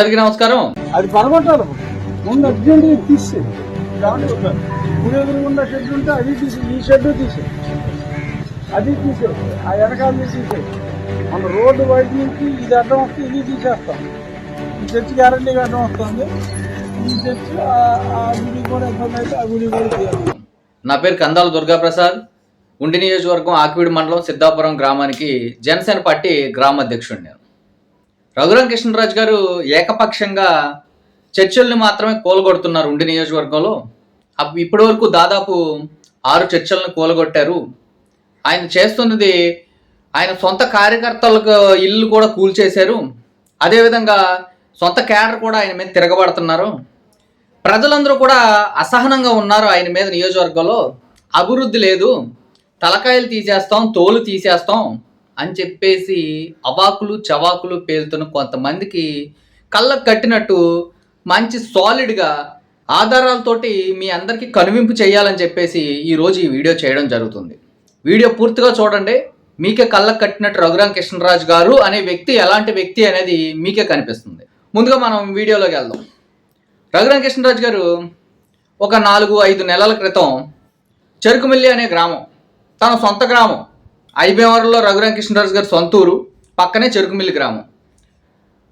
అందరికీ నమస్కారం. అది పరగొట్టాలి ముందు అర్జెంట్ తీసే. ఇప్పుడు ఎదురుగుండా షెడ్ ఉంటే అది తీసి ఈ షెడ్ తీసే. అది తీసే ఆ వెనకాల తీసే. మన రోడ్డు బయట నుంచి ఇది అడ్డం వస్తే ఇది తీసేస్తాం. ఈ చర్చి గ్యారంటీగా అడ్డం వస్తుంది. ఈ చర్చి ఆ- గుడి కూడా ఇబ్బంది అయితే ఆ గుడి కూడా తీయాలి. నా పేరు కందాల దుర్గాప్రసాద్. ఉండి నియోజకవర్గం ఆకివీడి మండలం సిద్ధాపురం గ్రామానికి జనసేన పార్టీ గ్రామ అధ్యక్షుడు నేను. రఘురాం కృష్ణరాజు గారు ఏకపక్షంగా చర్చల్ని మాత్రమే కోలగొడుతున్నారు ఉండి నియోజకవర్గంలో. అప్- ఇప్పటి వరకు దాదాపు ఆరు చర్చలను కూలగొట్టారు. ఆయన చేస్తున్నది ఆయన సొంత కార్యకర్తలకు ఇల్లు కూడా కూల్చేశారు. అదేవిధంగా సొంత క్యాడర్ కూడా ఆయన మీద తిరగబడుతున్నారు. ప్రజలందరూ కూడా అసహనంగా ఉన్నారు ఆయన మీద నియోజకవర్గంలో. అభివృద్ధి లేదు. తలకాయలు తీసేస్తాం తోలు తీసేస్తాం. అని చెప్పేసి అవాకులు చవాకులు పేలుతున్న కొంతమందికి కళ్ళకు కట్టినట్టు మంచి సాలిడ్గా ఆధారాలతోటి మీ అందరికీ కనువింపు చేయాలని చెప్పేసి ఈరోజు ఈ వీడియో చేయడం జరుగుతుంది. వీడియో పూర్తిగా చూడండి. మీకే కళ్ళకు కట్టినట్టు రఘురాం కృష్ణరాజు గారు అనే వ్యక్తి ఎలాంటి వ్యక్తి అనేది మీకే కనిపిస్తుంది. ముందుగా మనం వీడియోలోకి వెళ్దాం. రఘురాం కృష్ణరాజు గారు ఒక నాలుగు ఐదు నెలల క్రితం చెరుకుమిల్లి అనే గ్రామం తన సొంత గ్రామం ఐబీవరంలో రఘురామ కృష్ణరాజు గారి సొంత ఊరు పక్కనే చెరుకుమిల్లి గ్రామం.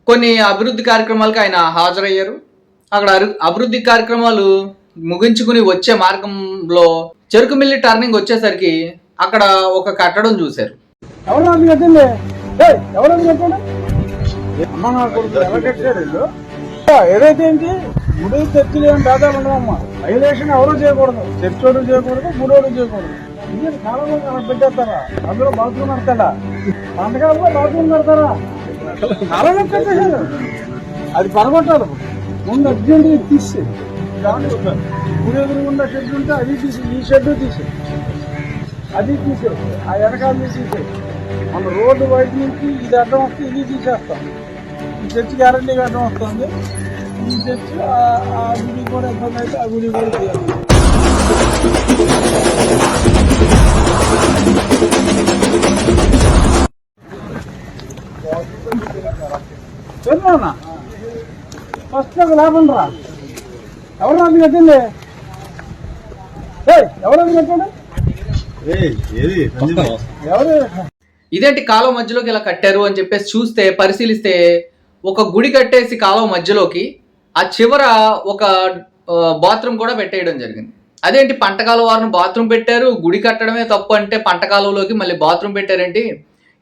కొన్ని అభివృద్ధి కార్యక్రమాలకు ఆయన హాజరయ్యారు. అక్కడ అభివృద్ధి కార్యక్రమాలు ముగించుకుని వచ్చే మార్గంలో చెరుకుమిల్లి టర్నింగ్ వచ్చేసరికి అక్కడ ఒక కట్టడం చూశారు. అమ్మ ఏదైతే ఏంటి? గుడి ఉండవమ్మా. వైలేషన్ ఎవరు చేయకూడదు? చర్చోడు చేయకూడదు గుడోడు చేయకూడదు. ఇంజన్ కాలంలో అలా పెట్టేస్తారా? అందులో బాత్రూమ్ కడతాడా పంటకాలంలో బాత్రూమ్ కడతారా కాలంలో పెట్టేశారు అది పరగొట్టాలి ముందు అర్జెంట్ తీసే. గుడి ఎదురుగుండా షెడ్ ఉంటే అది తీసి ఈ షెడ్ తీసి. అది తీసే ఆ వెనకాల తీసే. మన రోడ్డు వైపు నుంచి ఇది అడ్డం వస్తే ఇది తీసేస్తాం. ఈ చర్చి గ్యారంటీగా అడ్డం వస్తుంది. ఈ చర్చి ఆ- ఆ గుడి కూడా ఇబ్బంది అయితే ఆ గుడి కూడా తీయాలి. చెప్పనా ఫస్ట్ నాకు లాభం రా ఎవరు నాకు కట్టింది? ఏయ్, ఎవరు నాకు కట్టాడు ఎవరు? ఇదేంటి కాలువ మధ్యలోకి ఇలా కట్టారు అని చెప్పేసి చూస్తే పరిశీలిస్తే ఒక గుడి కట్టేసి కాలువ మధ్యలోకి ఆ చివర ఒక బాత్రూమ్ కూడా పెట్టేయడం జరిగింది. అదేంటి పంట వారిని బాత్రూమ్ పెట్టారు? గుడి కట్టడమే తప్పు అంటే పంటకాలంలోకి మళ్ళీ బాత్రూమ్ పెట్టారేంటి?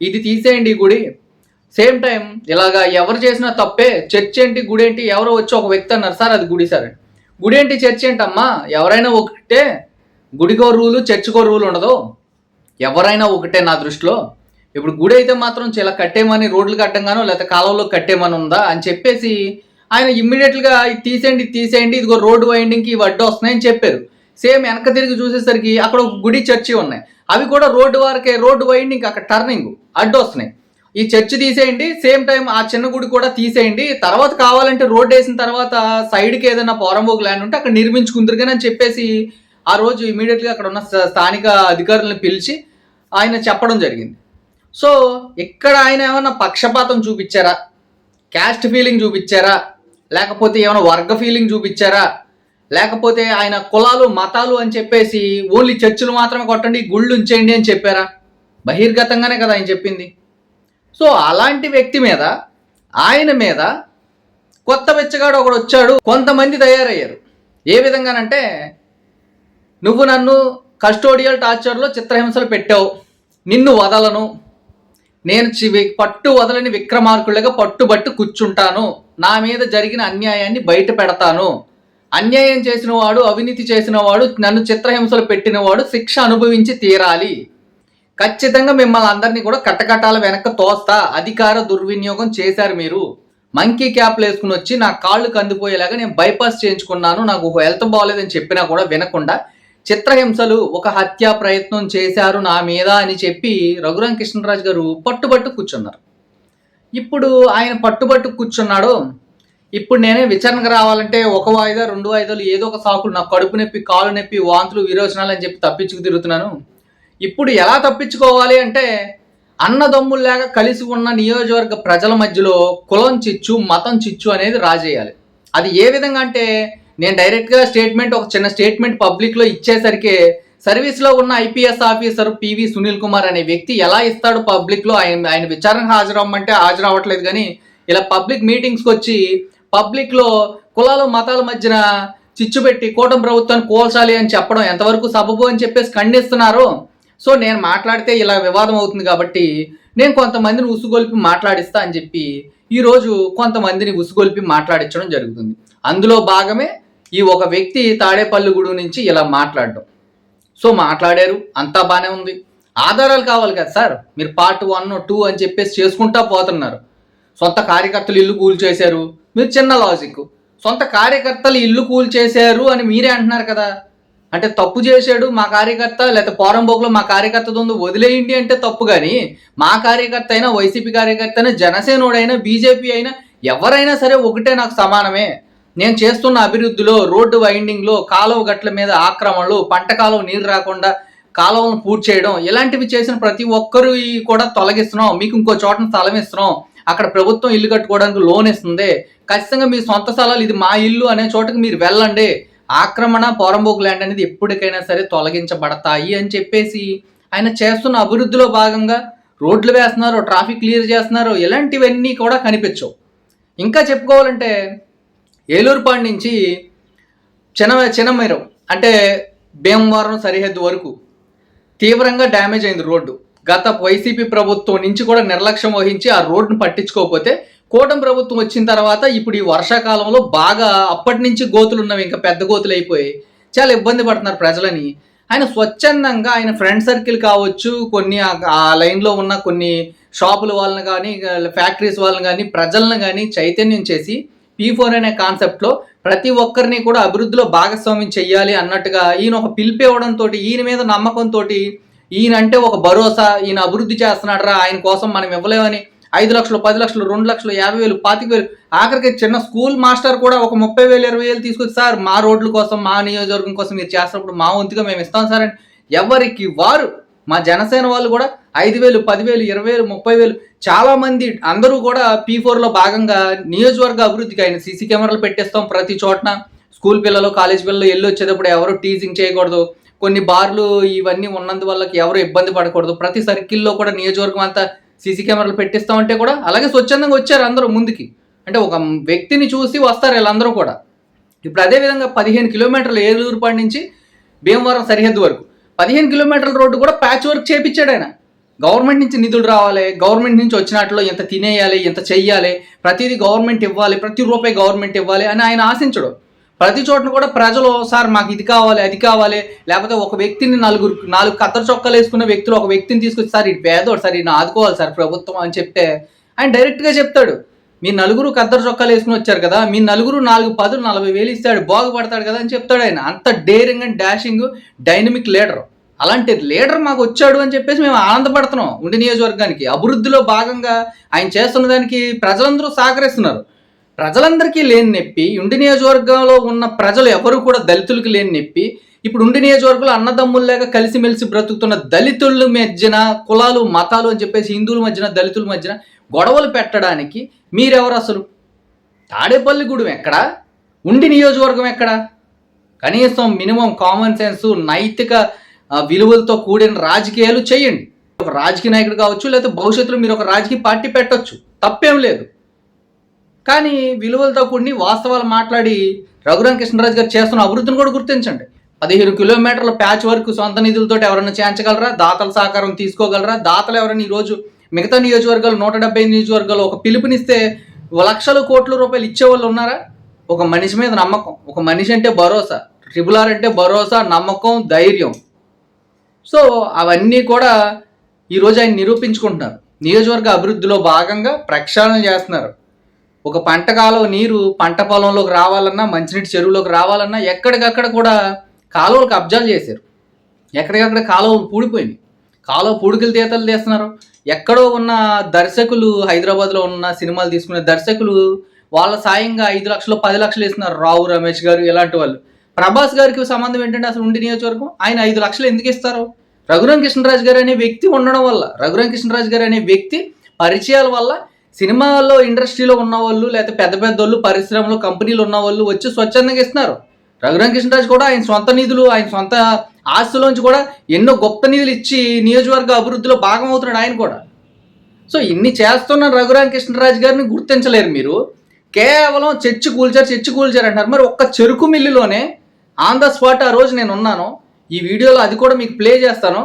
ఇది తీసేయండి ఈ గుడి. సేమ్ టైం ఇలాగా ఎవరు చేసినా తప్పే. చర్చ్ ఏంటి గుడి ఏంటి? ఎవరో వచ్చి ఒక వ్యక్తి అన్నారు సార్ అది గుడి సార్. గుడి ఏంటి చర్చ్ ఏంటమ్మా? ఎవరైనా ఒకటే. గుడికో రూలు చర్చికో రూల్ ఉండదు. ఎవరైనా ఒకటే నా దృష్టిలో. ఇప్పుడు గుడి అయితే మాత్రం ఇలా కట్టేమని రోడ్లు కట్టంగానో లేకపోతే కాలంలో కట్టేమని ఉందా? అని చెప్పేసి ఆయన ఇమ్మీడియట్గా ఇది తీసేయండి ఇది తీసేయండి ఇదిగో రోడ్డు వైండింగ్కి ఇవి అడ్డు వస్తున్నాయని చెప్పారు. సేమ్ వెనక తిరిగి చూసేసరికి అక్కడ ఒక గుడి చర్చి ఉన్నాయి. అవి కూడా రోడ్డు వారికే రోడ్డు వైండింగ్ అక్కడ టర్నింగ్ అడ్డు వస్తున్నాయి ఈ చర్చి తీసేయండి సేమ్ టైం ఆ చిన్న గుడి కూడా తీసేయండి. తర్వాత కావాలంటే రోడ్డు వేసిన తర్వాత సైడ్కి ఏదైనా పోరంబోకు ల్యాండ్ ఉంటే అక్కడ నిర్మించుకుందరు కానీ అని చెప్పేసి ఆ రోజు ఇమీడియట్గా అక్కడ ఉన్న స్థానిక అధికారులను పిలిచి ఆయన చెప్పడం జరిగింది. సో ఇక్కడ ఆయన ఏమైనా పక్షపాతం చూపించారా? Caste feeling చూపించారా? లేకపోతే ఏమైనా వర్గ ఫీలింగ్ చూపించారా? లేకపోతే ఆయన కులాలు మతాలు అని చెప్పేసి ఓన్లీ చర్చిలు మాత్రమే కొట్టండి గుళ్ళు ఉంచేయండి అని చెప్పారా? బహిర్గతంగానే కదా ఆయన చెప్పింది. సో అలాంటి వ్యక్తి మీద ఆయన మీద కొత్త వెచ్చగాడు ఒకడు వచ్చాడు కొంతమంది తయారయ్యారు. ఏ విధంగానంటే నువ్వు నన్ను కస్టోడియల్ టార్చర్లో చిత్రహింసలు పెట్టావు నిన్ను వదలను నేను పట్టు వదలని విక్రమార్కులుగా పట్టుబట్టు కూర్చుంటాను నా మీద జరిగిన అన్యాయాన్ని బయట పెడతాను అన్యాయం చేసిన వాడు అవినీతి చేసిన వాడు నన్ను చిత్రహింసలు పెట్టినవాడు శిక్ష అనుభవించి తీరాలి. ఖచ్చితంగా మిమ్మల్ని అందరినీ కూడా కట్టకట్టాల వెనక్కి తోస్తా. అధికార దుర్వినియోగం చేశారు మీరు. మంకీ క్యాప్లు వేసుకుని వచ్చి నా కాళ్ళు కందిపోయేలాగా నేను బైపాస్ చేయించుకున్నాను. నాకు హెల్త్ బాగాలేదని చెప్పినా కూడా వినకుండా చిత్రహింసలు ఒక హత్యా ప్రయత్నం చేశారు నా మీద అని చెప్పి రఘురాం కృష్ణరాజు గారు పట్టుబట్టు కూర్చున్నారు. ఇప్పుడు ఆయన పట్టుబట్టు కూర్చున్నాడు. ఇప్పుడు నేనే విచారణకు రావాలంటే ఒక వాయిదా రెండు వాయిదాలు ఏదో ఒక సాకులు నాకు కడుపు నొప్పి కాలు నొప్పి వాంతులు విరోచనాలు అని చెప్పి తప్పించుకు తిరుగుతున్నాను. ఇప్పుడు ఎలా తప్పించుకోవాలి అంటే అన్నదమ్ముల్లాగా కలిసి ఉన్న నియోజకవర్గ ప్రజల మధ్యలో కులం చిచ్చు మతం చిచ్చు అనేది రాజేయాలి. అది ఏ విధంగా అంటే నేను డైరెక్ట్గా స్టేట్మెంట్ ఒక చిన్న స్టేట్మెంట్ పబ్లిక్లో ఇచ్చేసరికి సర్వీస్లో ఉన్న IPS officer PV Sunil Kumar అనే వ్యక్తి ఎలా ఇస్తాడు పబ్లిక్లో? ఆయన ఆయన విచారణకు హాజరవ్వమంటే హాజరవ్వట్లేదు కానీ ఇలా పబ్లిక్ మీటింగ్స్కి వచ్చి పబ్లిక్లో కులాలు మతాల మధ్యన చిచ్చు పెట్టి కూటమి ప్రభుత్వాన్ని కోల్చాలి అని చెప్పడం ఎంతవరకు సబబు అని చెప్పేసి ఖండిస్తున్నారు. సో నేను మాట్లాడితే ఇలా వివాదం అవుతుంది కాబట్టి నేను కొంతమందిని ఉసుగొల్పి మాట్లాడిస్తా అని చెప్పి ఈరోజు కొంతమందిని ఉసుగొల్పి మాట్లాడించడం జరుగుతుంది. అందులో భాగమే ఈ ఒక వ్యక్తి తాడేపల్లిగూడు నుంచి ఇలా మాట్లాడడం. సో మాట్లాడారు అంతా బాగానే ఉంది. ఆధారాలు కావాలి కదా సార్ మీరు పార్ట్ వన్ టూ అని చెప్పేసి చేసుకుంటా పోతున్నారు. సొంత కార్యకర్తలు ఇల్లు కూల్ చేశారు మీరు చిన్న లాజిక్ సొంత కార్యకర్తలు ఇల్లు కూల్చేశారు అని మీరే అంటున్నారు కదా. అంటే తప్పు చేశాడు మా కార్యకర్త లేకపోతే పోరంబోకులో మా కార్యకర్త ఉంది వదిలేయండి అంటే తప్పు కానీ మా కార్యకర్త అయినా వైసీపీ కార్యకర్త అయినా జనసేనుడైనా బీజేపీ అయినా ఎవరైనా సరే ఒకటే నాకు సమానమే. నేను చేస్తున్న అభివృద్ధిలో రోడ్డు వైండింగ్లో కాలువ గట్ల మీద ఆక్రమణలు పంట కాలువ నీరు రాకుండా కాలువలను పూర్తి చేయడం ఇలాంటివి చేసిన ప్రతి ఒక్కరు కూడా తొలగిస్తున్నాం. మీకు ఇంకో చోటను స్థలం ఇస్తున్నాం. అక్కడ ప్రభుత్వం ఇల్లు కట్టుకోవడానికి లోన్ ఇస్తుంది. ఖచ్చితంగా మీ సొంత స్థలాలు ఇది మా ఇల్లు అనే చోటకి మీరు వెళ్ళండి. ఆక్రమణ పోరంబోకు ల్యాండ్ అనేది ఎప్పటికైనా సరే తొలగించబడతాయి అని చెప్పేసి ఆయన చేస్తున్న అభివృద్ధిలో భాగంగా రోడ్లు వేస్తున్నారు ట్రాఫిక్ క్లియర్ చేస్తున్నారు. ఇలాంటివన్నీ కూడా కనిపించవు. ఇంకా చెప్పుకోవాలంటే ఏలూరుపాడు నుంచి చిన్న చిన్నమేరం అంటే భీమవరం సరిహద్దు వరకు తీవ్రంగా డ్యామేజ్ అయింది రోడ్డు. గత వైసీపీ ప్రభుత్వం నుంచి కూడా నిర్లక్ష్యం వహించి ఆ రోడ్డును పట్టించుకోకపోతే కూటమి ప్రభుత్వం వచ్చిన తర్వాత ఇప్పుడు ఈ వర్షాకాలంలో బాగా అప్పటి నుంచి గోతులు ఉన్నవి ఇంకా పెద్ద గోతులు అయిపోయి చాలా ఇబ్బంది పడుతున్నారు ప్రజలని. ఆయన స్వచ్ఛందంగా ఆయన ఫ్రెండ్ సర్కిల్ కావచ్చు కొన్ని ఆ- లైన్లో ఉన్న కొన్ని షాపుల వాళ్ళని కానీ ఫ్యాక్టరీస్ వాళ్ళని కానీ ప్రజలను కానీ చైతన్యం చేసి పీ ఫోర్ అనే కాన్సెప్ట్లో ప్రతి ఒక్కరిని కూడా అభివృద్ధిలో భాగస్వామ్యం చేయాలి అన్నట్టుగా ఈయన ఒక పిలిపి ఇవ్వడంతో ఈయన మీద నమ్మకంతో ఈయన అంటే ఒక భరోసా ఈయన అభివృద్ధి చేస్తున్నాడరా ఆయన కోసం మనం ఇవ్వలేమని. ఐదు లక్షలు పది లక్షలు రెండు లక్షలు యాభై వేలు పాతిక వేలు. ఆఖరికి చిన్న స్కూల్ మాస్టర్ కూడా ఒక ముప్పై వేలు ఇరవై వేలు తీసుకొచ్చి సార్ మా రోడ్ల కోసం మా నియోజకవర్గం కోసం మీరు చేస్తున్నప్పుడు మా వంతుగా మేము ఇస్తాం సార్ అని ఎవరికి వారు మా జనసేన వాళ్ళు కూడా ఐదు వేలు పదివేలు ఇరవై వేలు ముప్పై వేలు. చాలామంది అందరూ కూడా పీ ఫోర్లో భాగంగా నియోజకవర్గ అభివృద్ధికి ఆయన సీసీ కెమెరాలు పెట్టేస్తాం ప్రతి చోటన. స్కూల్ పిల్లలు కాలేజ్ పిల్లలు వెళ్ళి వచ్చేటప్పుడు ఎవరు టీజింగ్ చేయకూడదు. కొన్ని బార్లు ఇవన్నీ ఉన్నందువల్ల ఎవరు ఇబ్బంది పడకూడదు. ప్రతి సర్కిల్లో కూడా నియోజకవర్గం అంతా సీసీ కెమెరాలు పెట్టిస్తామంటే కూడా అలాగే స్వచ్ఛందంగా వచ్చారు అందరూ ముందుకి. అంటే ఒక వ్యక్తిని చూసి వస్తారు వీళ్ళందరూ కూడా. ఇప్పుడు అదే విధంగా పదిహేను కిలోమీటర్లు ఏలూరుపాడు నుంచి భీమవరం సరిహద్దు వరకు. పదిహేను కిలోమీటర్ల రోడ్డు కూడా ప్యాచ్ వర్క్ చేపించాడు ఆయన. గవర్నమెంట్ నుంచి నిధులు రావాలి గవర్నమెంట్ నుంచి వచ్చినట్లో ఇంత తినేయాలి ఇంత చెయ్యాలి ప్రతిదీ గవర్నమెంట్ ఇవ్వాలి ప్రతి రూపాయి గవర్నమెంట్ ఇవ్వాలి అని ఆయన ఆశించడు. ప్రతి చోటను కూడా ప్రజలు సార్ మాకు ఇది కావాలి అది కావాలి. లేకపోతే ఒక వ్యక్తిని నలుగురు నాలుగు కత్తర్ చొక్కాలు వేసుకున్న వ్యక్తులు ఒక వ్యక్తిని తీసుకొచ్చి సార్ ఇది పేదోడు సార్ ఈయన ఆదుకోవాలి సార్ ప్రభుత్వం అని చెప్తే ఆయన డైరెక్ట్గా చెప్తాడు. మీ నలుగురు కద్దరు చొక్కాలు వేసుకుని వచ్చారు కదా మీ నలుగురు నాలుగు పదులు నలభై వేలు ఇస్తాడు బాగుపడతాడు కదా అని చెప్తాడు ఆయన. అంత daring and dashing dynamic leader అలాంటి లీడర్ మాకు వచ్చాడు అని చెప్పేసి మేము ఆనందపడుతున్నాం ఉండి నియోజకవర్గానికి. అభివృద్ధిలో భాగంగా ఆయన చేస్తున్న దానికి ప్రజలందరూ సహకరిస్తున్నారు. ప్రజలందరికీ లేని నొప్పి ఉండి నియోజకవర్గంలో ఉన్న ప్రజలు ఎవరు కూడా దళితులకు లేని నొప్పి. ఇప్పుడు ఉండి నియోజకవర్గంలో అన్నదమ్ముల్లాగా కలిసిమెలిసి బ్రతుకుతున్న దళితుల మధ్యన కులాలు మతాలు అని చెప్పేసి హిందువుల మధ్యన దళితుల మధ్యన గొడవలు పెట్టడానికి మీరెవరు అసలు? తాడేపల్లిగూడెం ఎక్కడ? ఉండి నియోజకవర్గం ఎక్కడ? కనీసం మినిమం కామన్ సెన్స్ నైతిక విలువలతో కూడిన రాజకీయాలు చేయండి. ఒక రాజకీయ నాయకుడు కావచ్చు లేకపోతే భవిష్యత్తులో మీరు ఒక రాజకీయ పార్టీ పెట్టవచ్చు తప్పేం లేదు. కానీ విలువలతో కూడి వాస్తవాలు మాట్లాడి రఘురామ కృష్ణరాజు గారు చేస్తున్న అభివృద్ధిని కూడా గుర్తించండి. పదిహేను కిలోమీటర్ల ప్యాచ్ వరకు సొంత నిధులతో ఎవరైనా చేయించగలరా? దాతల సహకారం తీసుకోగలరా? దాతలు ఎవరైనా ఈరోజు మిగతా నియోజకవర్గాలు నూట డెబ్బై నియోజకవర్గాలు ఒక పిలుపునిస్తే లక్షల కోట్ల రూపాయలు ఇచ్చే వాళ్ళు ఉన్నారా? ఒక మనిషి మీద నమ్మకం. ఒక మనిషి అంటే భరోసా. ట్రిపుల్ ఆర్ అంటే భరోసా నమ్మకం ధైర్యం. సో అవన్నీ కూడా ఈరోజు ఆయన నిరూపించుకుంటున్నారు. నియోజకవర్గ అభివృద్ధిలో భాగంగా ప్రక్షాళన చేస్తున్నారు. ఒక పంట కాలువ నీరు పంట పొలంలోకి రావాలన్నా మంచినీటి చెరువులోకి రావాలన్నా ఎక్కడికక్కడ కూడా కాలువలకు అబ్జర్వ్ చేశారు. ఎక్కడికక్కడ కాలువలు పూడిపోయింది కాలువ పూడికలు తీతలు తీస్తున్నారు. ఎక్కడో ఉన్న దర్శకులు హైదరాబాద్లో ఉన్న సినిమాలు తీసుకునే దర్శకులు వాళ్ళ సాయంగా ఐదు లక్షలు పది లక్షలు ఇస్తున్నారు రావు రమేష్ గారు ఇలాంటి వాళ్ళు. ప్రభాస్ గారికి సంబంధం ఏంటంటే అసలు ఉండి నియోజకవర్గం? ఆయన ఐదు లక్షలు ఎందుకు ఇస్తారు? రఘురామ కృష్ణరాజు గారు అనే వ్యక్తి ఉండడం వల్ల రఘురామ కృష్ణరాజు గారు అనే వ్యక్తి పరిచయాల వల్ల సినిమాల్లో ఇండస్ట్రీలో ఉన్నవాళ్ళు లేకపోతే పెద్ద పెద్ద వాళ్ళు పరిశ్రమలు కంపెనీలు ఉన్నవాళ్ళు వచ్చి స్వచ్ఛందంగా ఇస్తున్నారు. రఘురామ్ కృష్ణరాజు కూడా ఆయన సొంత నిధులు ఆయన సొంత ఆస్తులోంచి కూడా ఎన్నో గొప్ప నిధులు ఇచ్చి నియోజకవర్గ అభివృద్ధిలో భాగం అవుతున్నాడు ఆయన కూడా. సో ఇన్ని చేస్తున్న రఘురామ కృష్ణరాజు గారిని గుర్తించలేరు మీరు. కేవలం చర్చి కూల్చారు చర్చి కూల్చారు అంటారు మరి ఒక్క చెరుకు మిల్లులోనే ఆన్ ద స్పాట్ ఆ రోజు నేను ఉన్నాను. ఈ వీడియోలో అది కూడా మీకు ప్లే చేస్తాను.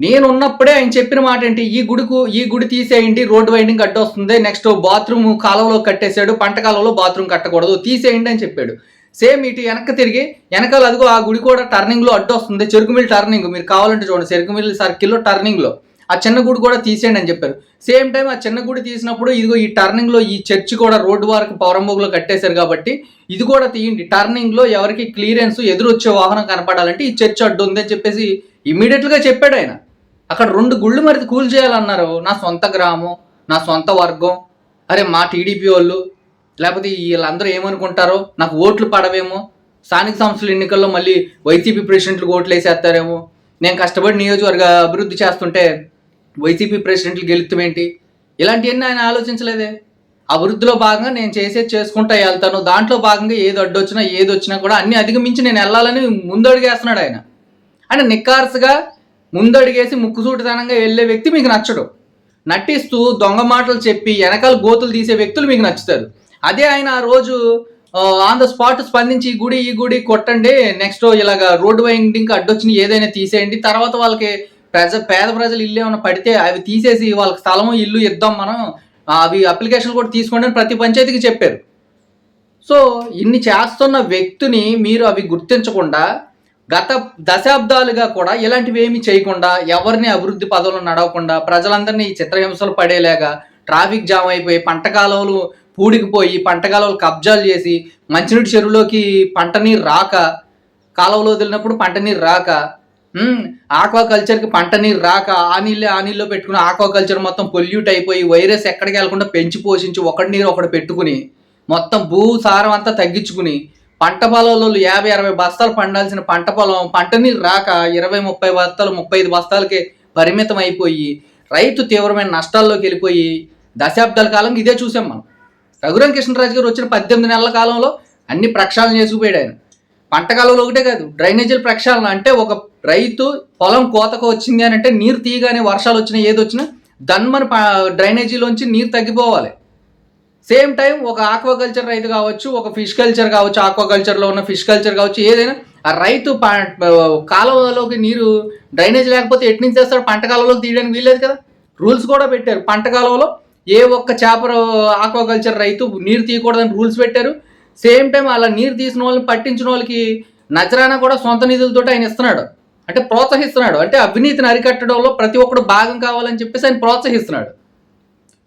నేను ఉన్నప్పుడే ఆయన చెప్పిన మాట ఏంటి ఈ గుడికు ఈ గుడి తీసేయండి రోడ్ వైండింగ్ అడ్డు వస్తుంది నెక్స్ట్ బాత్రూమ్ కాలంలో కట్టేశాడు పంట కాలంలో బాత్రూమ్ కట్టకూడదు తీసేయండి అని చెప్పాడు. సేమ్ ఇటు వెనక్కి తిరిగి వెనకాల అదిగో ఆ గుడి కూడా టర్నింగ్లో అడ్డొస్తుంది అడ్డు వస్తుంది చెరుకుమిల్ టర్నింగ్ మీరు కావాలంటే చూడండి చెరుకుమిల్ సర్కిల్లో టర్నింగ్లో. ఆ చిన్న గుడి కూడా తీసేయండి అని చెప్పారు. సేమ్ టైం ఆ చిన్న గుడి తీసినప్పుడు ఇదిగో ఈ టర్నింగ్లో ఈ చర్చి కూడా రోడ్డు వరకు పౌరంబోగులో కట్టేశారు కాబట్టి ఇది కూడా తీయండి. టర్నింగ్లో ఎవరికి క్లియరెన్స్ ఎదురు వచ్చే వాహనం కనపడాలంటే ఈ చర్చ్ అడ్డు ఉంది అని చెప్పేసి ఇమీడియట్గా చెప్పాడు ఆయన. అక్కడ రెండు గుళ్ళు మరి కూల్ చేయాలన్నారు. నా సొంత గ్రామం నా సొంత వర్గం. అరే మా టీడీపీ వాళ్ళు లేకపోతే వీళ్ళందరూ ఏమనుకుంటారో నాకు ఓట్లు పడవేమో. స్థానిక సంస్థల ఎన్నికల్లో మళ్ళీ వైసీపీ ప్రెసిడెంట్లు ఓట్లు వేసేస్తారేమో. నేను కష్టపడి నియోజకవర్గ అభివృద్ధి చేస్తుంటే వైసీపీ ప్రెసిడెంట్లు గెలుతుమేంటి ఇలాంటివన్నీ ఆయన ఆలోచించలేదే. అభివృద్ధిలో భాగంగా నేను చేసేది చేసుకుంటా వెళ్తాను. దాంట్లో భాగంగా ఏది అడ్డొచ్చినా ఏది వచ్చినా కూడా అన్ని అధిగమించి నేను వెళ్ళాలని ముందడుగేస్తున్నాడు ఆయన. ఆయన నిక్కార్సుగా ముందడుగేసి ముక్కుసూటితనంగా వెళ్ళే వ్యక్తి మీకు నచ్చడు. నటిస్తూ దొంగ మాటలు చెప్పి వెనకాల గోతులు తీసే వ్యక్తులు మీకు నచ్చుతారు. అదే ఆయన ఆ రోజు ఆన్ ద స్పాట్ స్పందించి ఈ గుడి ఈ గుడి కొట్టండి నెక్స్ట్ ఇలాగ రోడ్డు వైండింగ్కి అడ్డొచ్చిన ఏదైనా తీసేయండి. తర్వాత వాళ్ళకి ప్రజ పేద ప్రజలు ఇల్లు ఏమైనా పడితే అవి తీసేసి వాళ్ళకి స్థలము ఇల్లు ఇద్దాం మనం. అవి అప్లికేషన్ కూడా తీసుకోండి అని ప్రతి పంచాయతీకి చెప్పారు. సో ఇన్ని చేస్తున్న వ్యక్తిని మీరు అవి గుర్తించకుండా గత దశాబ్దాలుగా కూడా ఇలాంటివి ఏమి చేయకుండా ఎవరిని అభివృద్ధి పదవులు నడవకుండా ప్రజలందరినీ ఈ చిత్రహింసలు పడేలాగా ట్రాఫిక్ జామ్ అయిపోయి పంట కాలువలు పూడికిపోయి పంట కాలువలు కబ్జాలు చేసి మంచినీటి చెరువులోకి పంట నీరు రాక కాలువలో వదిలినప్పుడు పంట నీరు రాక ఆక్వా కల్చర్కి పంట నీరు రాక ఆ నీళ్ళే ఆ నీళ్ళలో పెట్టుకుని ఆక్వా కల్చర్ మొత్తం పొల్యూట్ అయిపోయి వైరస్ ఎక్కడికి వెళ్ళకుండా పెంచి పోషించి ఒకటి నీరు ఒకటి పెట్టుకుని మొత్తం భూసారం అంతా తగ్గించుకుని పంట పొలంలో యాభై అరవై బస్తాలు పండాల్సిన పంట పొలం పంట నీరు రాక ఇరవై ముప్పై బస్తాలు ముప్పై ఐదు బస్తాలకే పరిమితం అయిపోయి రైతు తీవ్రమైన నష్టాల్లోకి వెళ్ళిపోయి దశాబ్దాల కాలం ఇదే చూసాం మనం. రఘురాం కృష్ణరాజు గారు వచ్చిన పద్దెనిమిది నెలల కాలంలో అన్ని ప్రక్షాళన చేసుకుపోయాడు ఆయన. పంట కాలంలో ఒకటే కాదు డ్రైనేజీల ప్రక్షాళన అంటే ఒక రైతు పొలం కోతకు వచ్చింది అని అంటే నీరు తీయగానే వర్షాలు వచ్చినా ఏది వచ్చినా దన్మని డ్రైనేజీలోంచి నీరు తగ్గిపోవాలి. సేమ్ టైం ఒక ఆక్వాకల్చర్ రైతు కావచ్చు ఒక ఫిష్ కల్చర్ కావచ్చు ఆక్వాకల్చర్లో ఉన్న ఫిష్ కల్చర్ కావచ్చు ఏదైనా ఆ రైతు కాలువలోకి నీరు డ్రైనేజ్ లేకపోతే ఎటు నుంచి చేస్తాడు పంట కాలువలోకి తీయడానికి వీల్లేదు కదా. రూల్స్ కూడా పెట్టారు. పంట కాలువలో ఏ ఒక్క చేప ఆక్వాకల్చర్ రైతు నీరు తీయకూడదని రూల్స్ పెట్టారు. సేమ్ టైం అలా నీరు తీసిన వాళ్ళని పట్టించిన వాళ్ళకి నజరానా కూడా సొంత నిధులతో ఆయన ఇస్తున్నాడు. అంటే ప్రోత్సహిస్తున్నాడు. అంటే అవినీతిని అరికట్టడంలో ప్రతి ఒక్కడు భాగం కావాలని చెప్పేసి ఆయన ప్రోత్సహిస్తున్నాడు.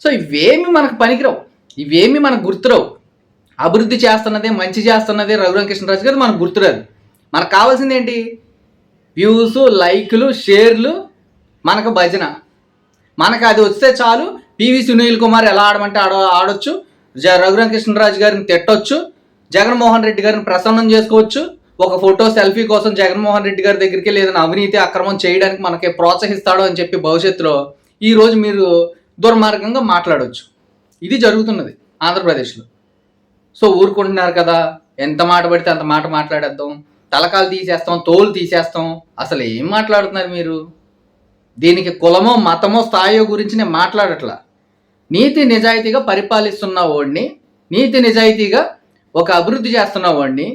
సో ఇవేమి మనకు పనికిరావు. ఇవేమి మనకు గుర్తురావు. అభివృద్ధి చేస్తున్నదే మంచి చేస్తున్నదే రఘురామకృష్ణరాజు గారు మనకు గుర్తురాదు. మనకు కావాల్సింది ఏంటి వ్యూస్ లైక్లు షేర్లు మనకు భజన. మనకు అది వస్తే చాలు. పివి సునీల్ కుమార్ ఎలా ఆడమంటే ఆడ ఆడొచ్చు. జ రఘురామకృష్ణరాజు గారిని తిట్టొచ్చు. జగన్మోహన్ రెడ్డి గారిని ప్రసన్నం చేసుకోవచ్చు. ఒక ఫోటో సెల్ఫీ కోసం జగన్మోహన్ రెడ్డి గారి దగ్గరికి లేదని అవినీతి అక్రమం చేయడానికి మనకి ప్రోత్సహిస్తాడు అని చెప్పి భవిష్యత్తులో ఈరోజు మీరు దుర్మార్గంగా మాట్లాడవచ్చు ఇది జరుగుతున్నది ఆంధ్రప్రదేశ్లో. సో ఊరుకుంటున్నారు కదా ఎంత మాట పడితే అంత మాట మాట్లాడేద్దాం తలకాలు తీసేస్తాం తోలు తీసేస్తాం అసలు ఏం మాట్లాడుతున్నారు మీరు? దీనికి కులమో మతమో స్థాయో గురించి నేను మాట్లాడట్లా. నీతి నిజాయితీగా పరిపాలిస్తున్న వాడిని నీతి నిజాయితీగా ఒక అభివృద్ధి చేస్తున్న వాడిని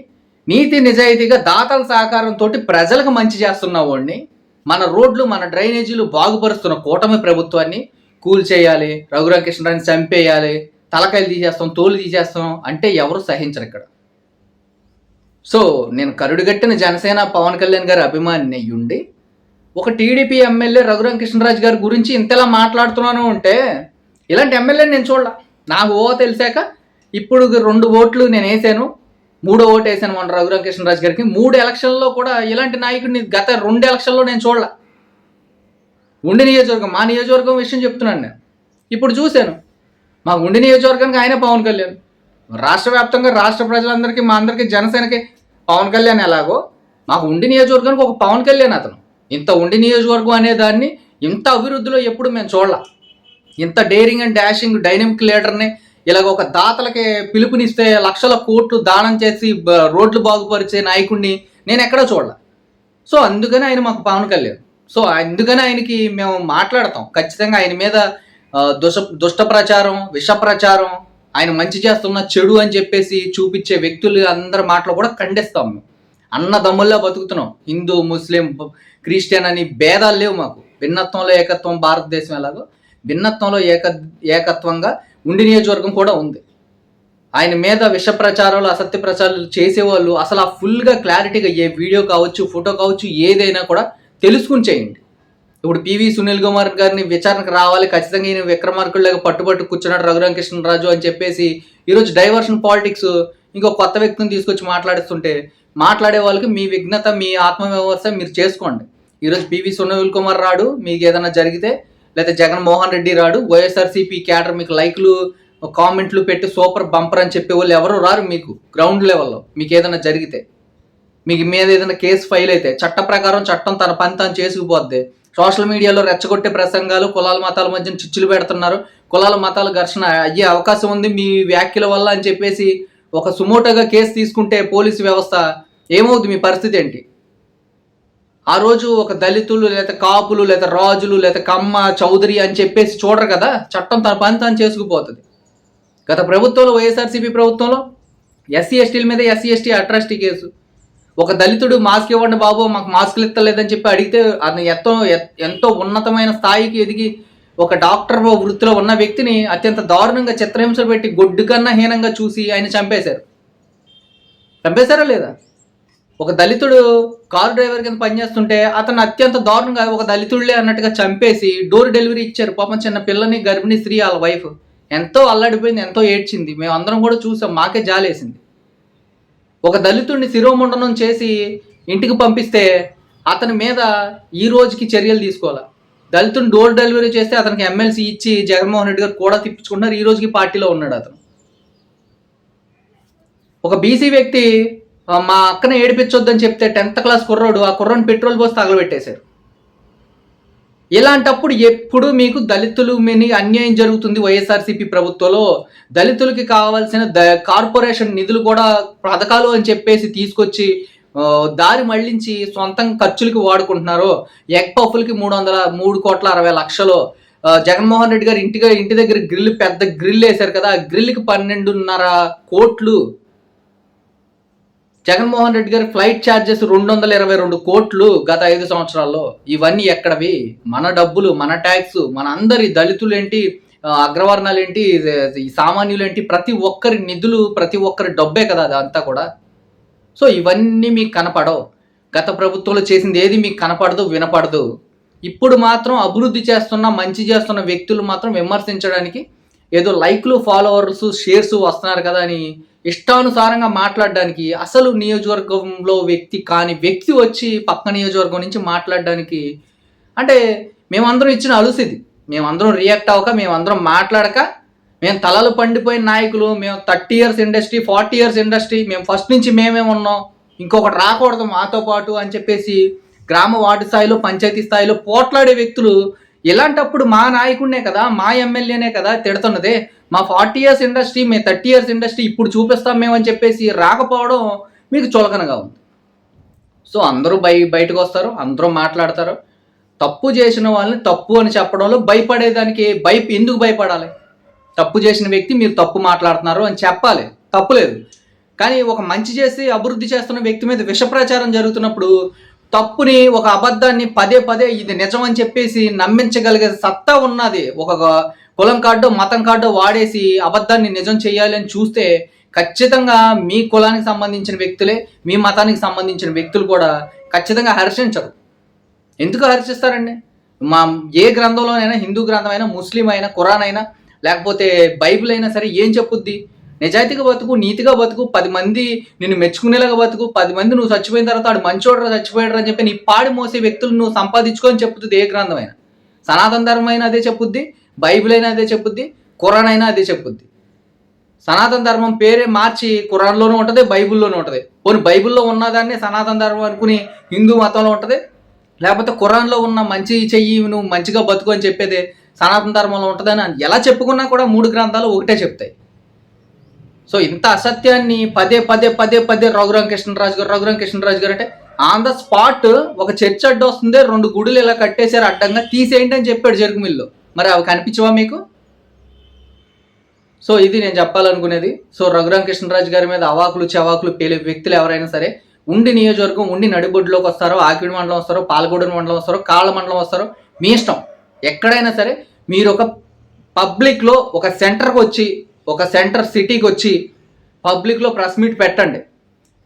నీతి నిజాయితీగా దాతల సహకారంతో ప్రజలకు మంచి చేస్తున్న వాడిని మన రోడ్లు మన డ్రైనేజీలు బాగుపరుస్తున్న కూటమి ప్రభుత్వాన్ని కూల్ చేయాలి రఘురామకృష్ణరాన్ని చంపేయాలి తలకాయలు తీసేస్తాం తోలు తీసేస్తాం అంటే ఎవరు సహించరు ఇక్కడ. సో నేను కరుడుగట్టిన జనసేన పవన్ కళ్యాణ్ గారి అభిమాని అయ్యుండి ఒక టీడీపీ ఎమ్మెల్యే రఘురామ కృష్ణరాజు గారి గురించి ఇంతలా మాట్లాడుతున్నాను అంటే ఇలాంటి ఎమ్మెల్యే నేను చూడాల. నాకు ఓ తెలిసాక ఇప్పుడు రెండు ఓట్లు నేను వేసాను మూడో ఓటు వేసాను మన రఘురామ కృష్ణరాజు గారికి. మూడు ఎలక్షన్లో కూడా ఇలాంటి నాయకుడిని గత రెండు ఎలక్షన్లో నేను చూడాల. ఉండి నియోజకవర్గం మా నియోజకవర్గం విషయం చెప్తున్నాను నేను. ఇప్పుడు చూశాను మా ఉండి నియోజకవర్గానికి ఆయన పవన్ కళ్యాణ్. రాష్ట్ర వ్యాప్తంగా రాష్ట్ర ప్రజలందరికీ మా అందరికీ జనసేనకి పవన్ కళ్యాణ్ ఎలాగో మాకు ఉండి నియోజకవర్గానికి ఒక పవన్ కళ్యాణ్ అతను. ఇంత ఉండి నియోజకవర్గం అనే దాన్ని ఇంత అభివృద్ధిలో ఎప్పుడు మేము చూడాల. ఇంత డేరింగ్ అండ్ డాషింగ్ డైనమిక్ లీడర్ని ఇలాగ ఒక దాతలకి పిలుపునిస్తే లక్షల కోట్లు దానం చేసి రోడ్లు బాగుపరిచే నాయకుడిని నేను ఎక్కడా చూడాల. సో అందుకని ఆయన మాకు పవన్ కళ్యాణ్. సో అందుకని ఆయనకి మేము మాట్లాడతాం. ఖచ్చితంగా ఆయన మీద దుష దుష్ట ప్రచారం విష ప్రచారం ఆయన మంచి చేస్తున్న చెడు అని చెప్పేసి చూపించే వ్యక్తులు అందరి మాటలు కూడా ఖండిస్తాం మేము. అన్నదమ్ముల్లో బతుకుతున్నాం. హిందూ ముస్లిం క్రిస్టియన్ అని భేదాలు లేవు మాకు. భిన్నత్వంలో ఏకత్వం భారతదేశం ఎలాగో భిన్నత్వంలో ఏక ఏకత్వంగా ఉండి నియోజకవర్గం కూడా ఉంది. ఆయన మీద విష ప్రచారాలు అసత్య ప్రచారాలు చేసేవాళ్ళు అసలు ఆ ఫుల్గా క్లారిటీగా ఏ వీడియో కావచ్చు ఫోటో కావచ్చు ఏదైనా కూడా తెలుసుకుని చేయండి. ఇప్పుడు పివి సునీల్ కుమార్ గారిని విచారణకు రావాలి ఖచ్చితంగా ఈయన విక్రమార్కుల్లాగా పట్టుబట్టు కూర్చున్నాడు రఘురామకృష్ణరాజు అని చెప్పేసి ఈరోజు డైవర్షన్ పాలిటిక్స్ ఇంకో కొత్త వ్యక్తిని తీసుకొచ్చి మాట్లాడిస్తుంటే మాట్లాడే వాళ్ళకి మీ విఘ్నత మీ ఆత్మవ్యవస్థ మీరు చేసుకోండి. ఈరోజు పివి సునీల్ కుమార్ రాడు మీకు ఏదైనా జరిగితే లేకపోతే జగన్మోహన్ రెడ్డి రాడు వైఎస్ఆర్సీపీ క్యాడర్ మీకు లైక్లు కామెంట్లు పెట్టి సూపర్ బంపర్ అని చెప్పే వాళ్ళు ఎవరు రారు మీకు గ్రౌండ్ లెవెల్లో మీకు ఏదైనా జరిగితే. మీకు మీద ఏదైనా కేసు ఫైల్ అయితే చట్ట ప్రకారం చట్టం తన పని తాను చేసుకుపోద్ది. సోషల్ మీడియాలో రెచ్చగొట్టే ప్రసంగాలు కులాల మతాల మధ్య చిచ్చులు పెడుతున్నారు. కులాల మతాల ఘర్షణ అయ్యే అవకాశం ఉంది మీ వ్యాఖ్యల వల్ల అని చెప్పేసి ఒక సుమోటోగా కేసు తీసుకుంటే పోలీసు వ్యవస్థ ఏమవుతుంది మీ పరిస్థితి ఏంటి? ఆ రోజు ఒక దళితులు లేదా కాపులు లేదా రాజులు లేదా కమ్మ చౌదరి అని చెప్పేసి చూడరు కదా? చట్టం తన పని తాను చేసుకుపోతుంది. గత ప్రభుత్వంలో వైఎస్ఆర్సీపీ ప్రభుత్వంలో ఎస్సీ ఎస్టీల మీద ఎస్సీ ఎస్టీ అట్రాసిటీ కేసు. ఒక దళితుడు మాస్క్ ఇవ్వండి బాబు మాకు మాస్కులు ఎత్తలేదని చెప్పి అడిగితే అతను ఎంతో ఎంతో ఉన్నతమైన స్థాయికి ఎదిగి ఒక డాక్టర్ వృత్తిలో ఉన్న వ్యక్తిని అత్యంత దారుణంగా చిత్రహింసలు పెట్టి గొడ్డు కన్నా హీనంగా చూసి ఆయన చంపేశారు. చంపేశారా లేదా? ఒక దళితుడు కారు డ్రైవర్ కింద పనిచేస్తుంటే అతను అత్యంత దారుణంగా ఒక దళితుడులే అన్నట్టుగా చంపేసి డోర్ డెలివరీ ఇచ్చారు. పాపం చిన్న పిల్లని గర్భిణీ స్త్రీ వాళ్ళ వైఫ్. ఎంతో అల్లాడిపోయింది ఎంతో ఏడ్చింది. మేము అందరం కూడా చూసాం మాకే జాలేసింది. ఒక దళితుడిని శిరోముండనం చేసి ఇంటికి పంపిస్తే అతని మీద ఈ రోజుకి చర్యలు తీసుకోవాలి? దళితుని డోర్ డెలివరీ చేస్తే అతనికి ఎమ్మెల్సీ ఇచ్చి జగన్మోహన్ రెడ్డి గారు కూడా తిప్పించుకున్నారు ఈ రోజుకి పార్టీలో ఉన్నాడు అతను. ఒక బీసీ వ్యక్తి మా అక్కనే ఏడిపించొద్దని చెప్తే టెన్త్ క్లాస్ కుర్రోడు ఆ కుర్రోని పెట్రోల్ పోసి తగలబెట్టేశారు. ఇలాంటప్పుడు ఎప్పుడు మీకు దళితులు మీద అన్యాయం జరుగుతుంది వైఎస్ఆర్సీపీ ప్రభుత్వంలో? దళితులకి కావాల్సిన ద కార్పొరేషన్ నిధులు కూడా పథకాలు అని చెప్పేసి తీసుకొచ్చి దారి మళ్ళించి సొంతం ఖర్చులకి వాడుకుంటున్నారు. ఎగ్ పఫ్లకి మూడు వందల మూడు కోట్ల అరవై లక్షలు. జగన్మోహన్ రెడ్డి గారు ఇంటిగా ఇంటి దగ్గర గ్రిల్ పెద్ద గ్రిల్ వేశారు కదా. ఆ గ్రిల్కి పన్నెండున్నర కోట్లు జగన్మోహన్ రెడ్డి గారి ఫ్లైట్ ఛార్జెస్ రెండు వందల ఇరవై రెండు కోట్లు గత ఐదు సంవత్సరాల్లో. ఇవన్నీ ఎక్కడవి? మన డబ్బులు మన ట్యాక్స్ మన అందరి దళితులేంటి అగ్రవర్ణాలేంటి సామాన్యులేంటి అగ్రవర్ణాలు ఏంటి ఈ ప్రతి ఒక్కరి నిధులు ప్రతి ఒక్కరి డబ్బే కదా అదంతా కూడా. సో ఇవన్నీ మీకు కనపడవు. గత ప్రభుత్వంలో చేసింది ఏది మీకు కనపడదు వినపడదు. ఇప్పుడు మాత్రం అభివృద్ధి చేస్తున్న మంచి చేస్తున్న వ్యక్తులు మాత్రం విమర్శించడానికి ఏదో లైక్లు ఫాలోవర్స్ షేర్స్ వస్తున్నారు కదా అని ఇష్టానుసారంగా మాట్లాడడానికి అసలు నియోజకవర్గంలో వ్యక్తి కాని వ్యక్తి వచ్చి పక్క నియోజకవర్గం నుంచి మాట్లాడడానికి అంటే మేమందరం ఇచ్చిన అలుసిది. మేమందరం రియాక్ట్ అవ్వక మేమందరం మాట్లాడక మేము తలలు పండిపోయిన నాయకులు మేము thirty years industry forty years industry మేము ఫస్ట్ నుంచి మేమే ఉన్నాం. ఇంకొకటి రాకూడదు మాతో పాటు అని చెప్పేసి గ్రామ వార్డు స్థాయిలో పంచాయతీ స్థాయిలో పోట్లాడే వ్యక్తులు ఇలాంటప్పుడు మా నాయకుడినే కదా మా ఎమ్మెల్యేనే కదా తిడుతున్నదే. మా ఫార్టీ ఇయర్స్ ఇండస్ట్రీ మీ థర్టీ ఇయర్స్ ఇండస్ట్రీ ఇప్పుడు చూపిస్తాం మేము అని చెప్పేసి రాకపోవడం మీకు చులకనగా ఉంది. సో అందరూ బయ బయటకు వస్తారు అందరూ మాట్లాడతారు. తప్పు చేసిన వాళ్ళని తప్పు అని చెప్పడంలో భయపడేదానికి భయ ఎందుకు భయపడాలి? తప్పు చేసిన వ్యక్తి మీరు తప్పు మాట్లాడుతున్నారు అని చెప్పాలి. తప్పులేదు కానీ ఒక మంచి చేసి అభివృద్ధి చేస్తున్న వ్యక్తి మీద విష ప్రచారం జరుగుతున్నప్పుడు తప్పుని ఒక అబద్ధాన్ని పదే పదే ఇది నిజం అని చెప్పేసి నమ్మించగలిగే సత్తా ఉన్నది. ఒక కులం కార్డు మతం కార్డు వాడేసి అబద్ధాన్ని నిజం చేయాలి అని చూస్తే ఖచ్చితంగా మీ కులానికి సంబంధించిన వ్యక్తులే మీ మతానికి సంబంధించిన వ్యక్తులు కూడా ఖచ్చితంగా హర్షించరు. ఎందుకు హర్షిస్తారండి? మా ఏ గ్రంథంలోనైనా హిందూ గ్రంథమైనా ముస్లిం అయినా ఖురాన్ అయినా లేకపోతే బైబిల్ అయినా సరే ఏం చెప్పుద్ది? నిజాయితీగా బతుకు నీతిగా బతుకు పది మంది నిన్ను మెచ్చుకునేలాగా బతుకు పది మంది నువ్వు చచ్చిపోయిన తర్వాత ఆడు మంచోడరా చచ్చిపోయాడు అని చెప్పి నీ పాడి మోసే వ్యక్తులు నువ్వు సంపాదించుకొని చెప్పుద్ది ఏ గ్రంథమైనా? సనాతన ధర్మం అదే చెప్పుద్ది? బైబిల్ అయినా అదే చెప్పుద్ది ఖురాన్ అయినా అదే చెప్పుద్ది. సనాతన ధర్మం పేరే మార్చి ఖురాన్లోనూ ఉంటుంది బైబిల్లోనూ ఉంటుంది. పోనీ బైబిల్లో ఉన్నదాన్ని సనాతన ధర్మం అనుకుని హిందూ మతంలో ఉంటుంది? లేకపోతే ఖురాన్లో ఉన్న మంచి చెయ్యి నువ్వు మంచిగా బతుకు అని చెప్పేది సనాతన ధర్మంలో ఉంటుందని ఎలా చెప్పుకున్నా కూడా మూడు గ్రంథాలు ఒకటే చెప్తాయి. సో ఇంత అసత్యాన్ని పదే పదే పదే పదే రఘురామ కృష్ణరాజు గారు రఘురామ కృష్ణరాజు గారు అంటే ఆన్ ద స్పాట్ ఒక చర్చ్ అడ్డు వస్తుంది రెండు గుడులు ఇలా కట్టేశారు అడ్డంగా తీసేయండి అని చెప్పాడు జరుగుమిల్లో మరి అవి కనిపించవా మీకు? సో ఇది నేను చెప్పాలనుకునేది. సో రఘురామ్ కృష్ణరాజు గారి మీద అవాకులు చవాకులు పేలే వ్యక్తులు ఎవరైనా సరే ఉండి నియోజకవర్గం ఉండి నడిబొడ్డులోకి వస్తారో ఆకిడి మండలం వస్తారో పాలగూడెం మండలం వస్తారో కాళ్ళ మండలం వస్తారో మీ ఇష్టం. ఎక్కడైనా సరే మీరు ఒక పబ్లిక్లో ఒక సెంటర్కి వచ్చి ఒక సెంటర్ సిటీకి వచ్చి పబ్లిక్లో ప్రెస్ మీట్ పెట్టండి.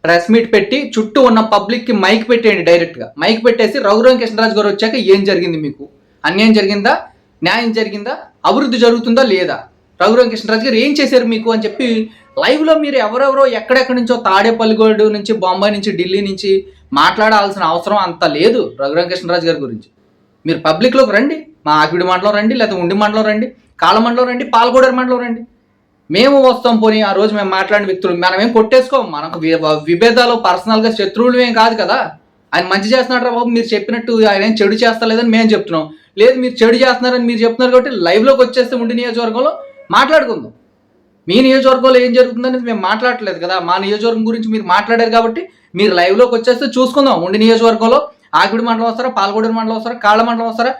ప్రెస్ మీట్ పెట్టి చుట్టూ ఉన్న పబ్లిక్కి మైక్ పెట్టేయండి డైరెక్ట్గా. మైక్ పెట్టేసి రఘురామ కృష్ణరాజు గారు వచ్చాక ఏం జరిగింది మీకు? అన్యాయం జరిగిందా? న్యాయం జరిగిందా? అభివృద్ధి జరుగుతుందా లేదా? రఘురామ కృష్ణరాజు గారు ఏం చేశారు మీకు అని చెప్పి లైవ్లో మీరు ఎవరెవరో ఎక్కడెక్కడి నుంచో తాడేపల్లిగోడు నుంచి బొంబాయి నుంచి ఢిల్లీ నుంచి మాట్లాడాల్సిన అవసరం అంత లేదు రఘురామ కృష్ణరాజు గారి గురించి. మీరు పబ్లిక్లోకి రండి మా ఆకిడి మండలం రండి లేకపోతే ఉండి మండలం రండి కాళ్ళమండలం రండి పాల్గొడేరు మండలం రండి. మేము వస్తాం పోనీ ఆ రోజు మేము మాట్లాడిన వ్యక్తులు మనమేం కొట్టేసుకోము కొట్టేసుకోం? మనకు విభేదాలు పర్సనల్గా శత్రువులు ఏం కాదు కదా. ఆయన మంచి చేస్తున్నాడు రా బాబు మీరు చెప్పినట్టు ఆయన ఏం చెడు చేస్తలేదని మేము చెప్తున్నాం. లేదు మీరు చెడు చేస్తున్నారని మీరు చెప్తున్నారు కాబట్టి లైవ్లోకి వచ్చేస్తే ఉండి నియోజకవర్గంలో మాట్లాడుకుందాం. మీ నియోజకవర్గంలో ఏం జరుగుతుందనేది మేము మాట్లాడలేదు కదా. మా నియోజకవర్గం గురించి మీరు మాట్లాడారు కాబట్టి మీరు లైవ్లోకి వచ్చేస్తే చూసుకుందాం. ఉండి నియోజకవర్గంలో ఆకిడి మండలం వస్తారా పాల్గొడూరు మండలం వస్తారా కాళ్ళ మండలం వస్తారా?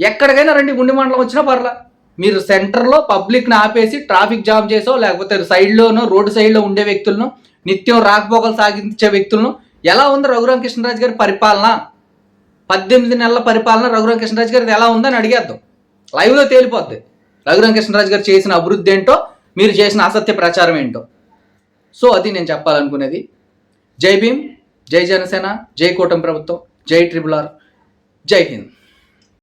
ఎక్కడికైనా రండి ఉండి మండలం వచ్చినా పర్లా. మీరు సెంటర్లో పబ్లిక్ని ఆపేసి ట్రాఫిక్ జామ్ చేసో లేకపోతే సైడ్లోనో రోడ్డు సైడ్లో ఉండే వ్యక్తులను నిత్యం రాకపోకలు సాగించే వ్యక్తులను ఎలా ఉంది రఘురామ కృష్ణరాజు గారి పరిపాలన? పద్దెనిమిది నెలల పరిపాలన రఘురామ కృష్ణరాజు గారిది ఎలా ఉందని అడిగేద్దాం. లైవ్లో తేలిపోద్ది. రఘురామ కృష్ణరాజు గారు చేసిన అభివృద్ధి ఏంటో మీరు చేసిన అసత్య ప్రచారం ఏంటో. సో అది నేను చెప్పాలనుకునేది. జై భీమ్ జై జనసేన జై కూటమి ప్రభుత్వం జై ట్రిపుల్ ఆర్ జై హింద్.